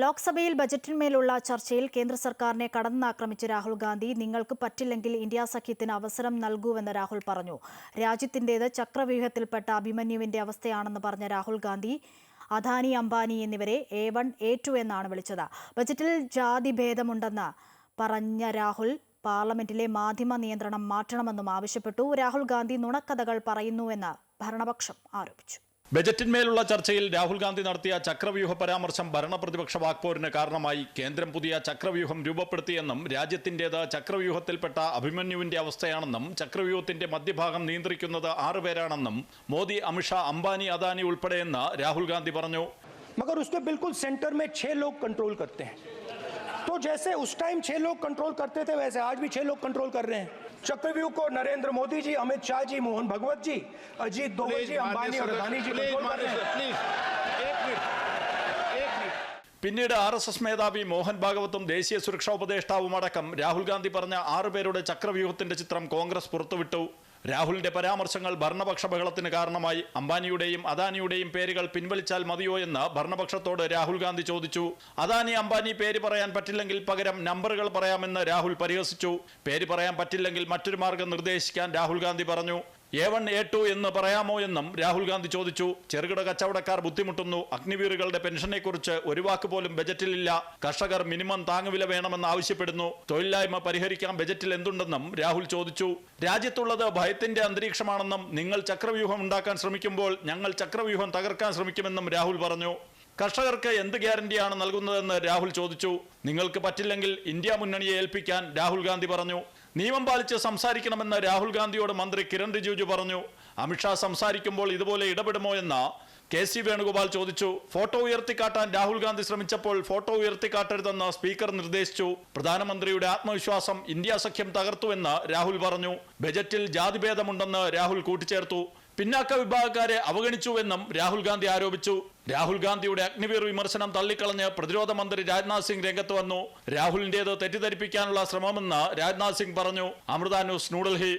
ലോക്സഭയിൽ ബജറ്റിന്മേലുള്ള ചർച്ചയിൽ കേന്ദ്ര സർക്കാരിനെ കടന്നാക്രമിച്ച രാഹുൽ ഗാന്ധി നിങ്ങൾക്ക് പറ്റില്ലെങ്കിൽ ഇന്ത്യ സഖ്യത്തിന് അവസരം നൽകൂവെന്ന് രാഹുൽ പറഞ്ഞു. രാജ്യത്തിന്റേത് ചക്രവ്യൂഹത്തിൽപ്പെട്ട അഭിമന്യുവിന്റെ അവസ്ഥയാണെന്ന് പറഞ്ഞ രാഹുൽ ഗാന്ധി അദാനി അംബാനി എന്നിവരെ എ വൺ എ ടു എന്നാണ് വിളിച്ചത്. ബജറ്റിൽ ജാതി ഭേദമുണ്ടെന്ന് പറഞ്ഞ രാഹുൽ പാർലമെന്റിലെ മാധ്യമ നിയന്ത്രണം മാറ്റണമെന്നും ആവശ്യപ്പെട്ടു. രാഹുൽ ഗാന്ധി നുണക്കഥകൾ പറയുന്നുവെന്ന് ഭരണപക്ഷം ആരോപിച്ചു. ബജറ്റിന്മേലുള്ള ചർച്ചയിൽ രാഹുൽ ഗാന്ധി നടത്തിയ ചക്രവ്യൂഹ പരാമർശം ഭരണപ്രതിപക്ഷ വാക്പോരിന് കാരണമായി കേന്ദ്രം പുതിയ ചക്രവ്യൂഹം രൂപപ്പെടുത്തിയെന്നും രാജ്യത്തിന്റേത് ചക്രവ്യൂഹത്തിൽപ്പെട്ട അഭിമന്യുവിന്റെ അവസ്ഥയാണെന്നും ചക്രവ്യൂഹത്തിന്റെ മധ്യഭാഗം നിയന്ത്രിക്കുന്നത് ആറുപേരാണെന്നും മോദി അമിത്ഷാ അംബാനി അദാനി ഉൾപ്പെടെയെന്ന് രാഹുൽ ഗാന്ധി പറഞ്ഞു मगर उसके बिल्कुल सेंटर में छह लोग कंट्रोल करते हैं तो जैसे उस टाइम छह लोग कंट्रोल करते थे वैसे आज भी छह लोग कंट्रोल कर रहे हैं चक्रव्यूह को नरेंद्र मोदी जी अमित शाह जी मोहन भगवत जी अजीत दोवल जी अंबानी और अदानी जी कंट्रोल कर रहे हैं പിന്നീട് ആർ എസ് എസ് മേധാവി മോഹൻ ഭാഗവത്തും ദേശീയ സുരക്ഷാ ഉപദേഷ്ടാവും അടക്കം രാഹുൽ ഗാന്ധി പറഞ്ഞ ആറുപേരുടെ ചക്രവ്യൂഹത്തിന്റെ ചിത്രം കോൺഗ്രസ് പുറത്തുവിട്ടു രാഹുലിന്റെ പരാമർശങ്ങൾ ഭരണപക്ഷ ബഹളത്തിന് കാരണമായി. അംബാനിയുടെയും അദാനിയുടെയും പേരുകൾ പിൻവലിച്ചാൽ മതിയോ എന്ന് ഭരണപക്ഷത്തോട് രാഹുൽ ഗാന്ധി ചോദിച്ചു. അദാനി അംബാനി പേര് പറയാൻ പറ്റില്ലെങ്കിൽ പകരം നമ്പറുകൾ പറയാമെന്ന് രാഹുൽ പരിഹസിച്ചു. പേര് പറയാൻ പറ്റില്ലെങ്കിൽ മറ്റൊരു മാർഗം നിർദ്ദേശിക്കാൻ രാഹുൽ ഗാന്ധി പറഞ്ഞു. എ വൺ എ ടു എന്ന് പറയാമോ എന്നും രാഹുൽ ഗാന്ധി ചോദിച്ചു. ചെറുകിട കച്ചവടക്കാർ ബുദ്ധിമുട്ടുന്നു. അഗ്നിവീറുകളുടെ പെൻഷനെക്കുറിച്ച് ഒരു വാക്ക് പോലും ബജറ്റിലില്ല. കർഷകർ മിനിമം താങ്ങുവില വേണമെന്ന് ആവശ്യപ്പെടുന്നു. തൊഴിലില്ലായ്മ പരിഹരിക്കാൻ ബജറ്റിൽ എന്തുണ്ടെന്നും രാഹുൽ ചോദിച്ചു. രാജ്യത്തുള്ളത് ഭയത്തിന്റെ അന്തരീക്ഷമാണെന്നും നിങ്ങൾ ചക്രവ്യൂഹം ഉണ്ടാക്കാൻ ശ്രമിക്കുമ്പോൾ ഞങ്ങൾ ചക്രവ്യൂഹം തകർക്കാൻ ശ്രമിക്കുമെന്നും രാഹുൽ പറഞ്ഞു. കർഷകർക്ക് എന്ത് ഗ്യാരണ്ടിയാണ് നൽകുന്നതെന്ന് രാഹുൽ ചോദിച്ചു. നിങ്ങൾക്ക് പറ്റില്ലെങ്കിൽ ഇന്ത്യ മുന്നണിയെ ഏൽപ്പിക്കാൻ രാഹുൽ ഗാന്ധി പറഞ്ഞു. നിയമം പാലിച്ച് സംസാരിക്കണമെന്ന് രാഹുൽ ഗാന്ധിയോട് മന്ത്രി കിരൺ റിജിജു പറഞ്ഞു. അമിത്ഷാ സംസാരിക്കുമ്പോൾ ഇതുപോലെ ഇടപെടുമോ എന്ന് കെ സി വേണുഗോപാൽ ചോദിച്ചു. ഫോട്ടോ ഉയർത്തിക്കാട്ടാൻ രാഹുൽ ഗാന്ധി ശ്രമിച്ചപ്പോൾ ഫോട്ടോ ഉയർത്തിക്കാട്ടരുതെന്ന് സ്പീക്കർ നിർദ്ദേശിച്ചു. പ്രധാനമന്ത്രിയുടെ ആത്മവിശ്വാസം ഇന്ത്യ സഖ്യം തകർത്തുവെന്ന് രാഹുൽ പറഞ്ഞു. ബജറ്റിൽ ജാതിഭേദമുണ്ടെന്ന് രാഹുൽ കൂട്ടിച്ചേർത്തു. പിന്നാക്ക വിഭാഗക്കാരെ അവഗണിച്ചുവെന്നും രാഹുൽ ഗാന്ധി ആരോപിച്ചു. രാഹുൽ ഗാന്ധിയുടെ അഗ്നിവീർ വിമർശനം തള്ളിക്കളഞ്ഞ് പ്രതിരോധ മന്ത്രി രാജ്നാഥ് സിംഗ് രംഗത്ത് വന്നു. രാഹുലിന്റേത് തെറ്റിദ്ധരിപ്പിക്കാനുള്ള ശ്രമമെന്ന് രാജ്നാഥ് സിംഗ് പറഞ്ഞു. അമൃത ന്യൂസ് ന്യൂഡൽഹി.